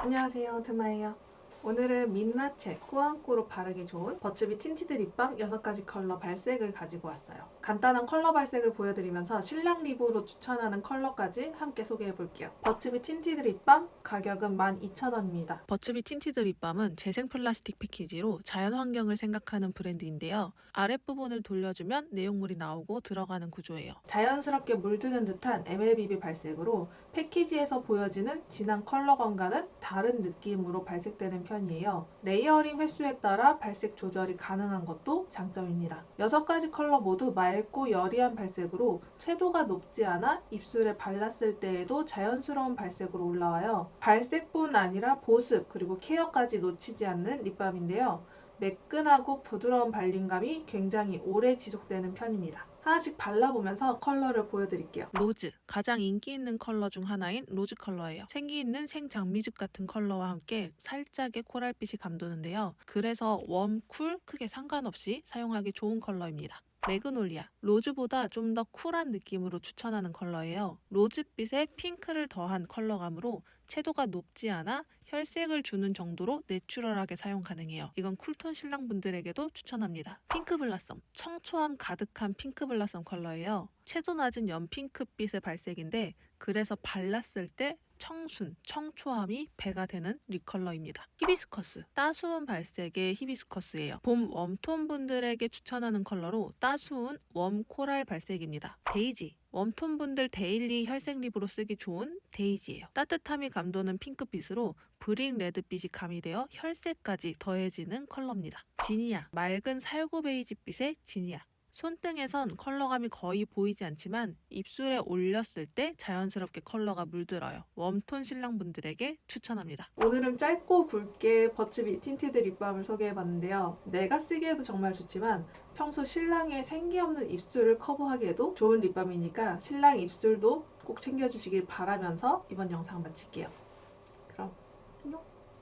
안녕하세요, 드마예요. 오늘은 민낯에 꾸안꾸로 바르기 좋은 버츠비 틴티드 립밤 6가지 컬러 발색을 가지고 왔어요. 간단한 컬러 발색을 보여드리면서 신랑 립으로 추천하는 컬러까지 함께 소개해 볼게요. 버츠비 틴티드 립밤 가격은 12,000원입니다. 버츠비 틴티드 립밤은 재생 플라스틱 패키지로 자연 환경을 생각하는 브랜드인데요. 아랫부분을 돌려주면 내용물이 나오고 들어가는 구조예요. 자연스럽게 물드는 듯한 MLBB 발색으로 패키지에서 보여지는 진한 컬러감과는 다른 느낌으로 발색되는 편이에요. 레이어링 횟수에 따라 발색 조절이 가능한 것도 장점입니다. 6가지 컬러 모두 맑고 여리한 발색으로 채도가 높지 않아 입술에 발랐을 때에도 자연스러운 발색으로 올라와요. 발색뿐 아니라 보습 그리고 케어까지 놓치지 않는 립밤인데요. 매끈하고 부드러운 발림감이 굉장히 오래 지속되는 편입니다. 하나씩 발라보면서 컬러를 보여드릴게요. 로즈, 가장 인기 있는 컬러 중 하나인 로즈 컬러예요. 생기 있는 생장미즙 같은 컬러와 함께 살짝의 코랄빛이 감도는데요. 그래서 웜, 쿨 크게 상관없이 사용하기 좋은 컬러입니다. 매그놀리아, 로즈보다 좀 더 쿨한 느낌으로 추천하는 컬러예요. 로즈빛에 핑크를 더한 컬러감으로 채도가 높지 않아 혈색을 주는 정도로 내추럴하게 사용 가능해요. 이건 쿨톤 신랑분들에게도 추천합니다. 핑크 블라썸, 청초함 가득한 핑크 블라썸 컬러예요. 채도 낮은 연핑크빛의 발색인데 그래서 발랐을 때 청순, 청초함이 배가 되는 립 컬러입니다. 히비스커스, 따스운 발색의 히비스커스예요. 봄 웜톤 분들에게 추천하는 컬러로 따스운 웜 코랄 발색입니다. 데이지, 웜톤 분들 데일리 혈색 립으로 쓰기 좋은 데이지예요. 따뜻함이 감도는 핑크빛으로 브릭 레드빛이 가미되어 혈색까지 더해지는 컬러입니다. 지니아, 맑은 살구 베이지빛의 지니아. 손등에선 컬러감이 거의 보이지 않지만 입술에 올렸을 때 자연스럽게 컬러가 물들어요. 웜톤 신랑분들에게 추천합니다. 오늘은 짧고 굵게 버츠비 틴티드 립밤을 소개해봤는데요. 내가 쓰기에도 정말 좋지만 평소 신랑의 생기 없는 입술을 커버하기에도 좋은 립밤이니까 신랑 입술도 꼭 챙겨주시길 바라면서 이번 영상 마칠게요. 안녕.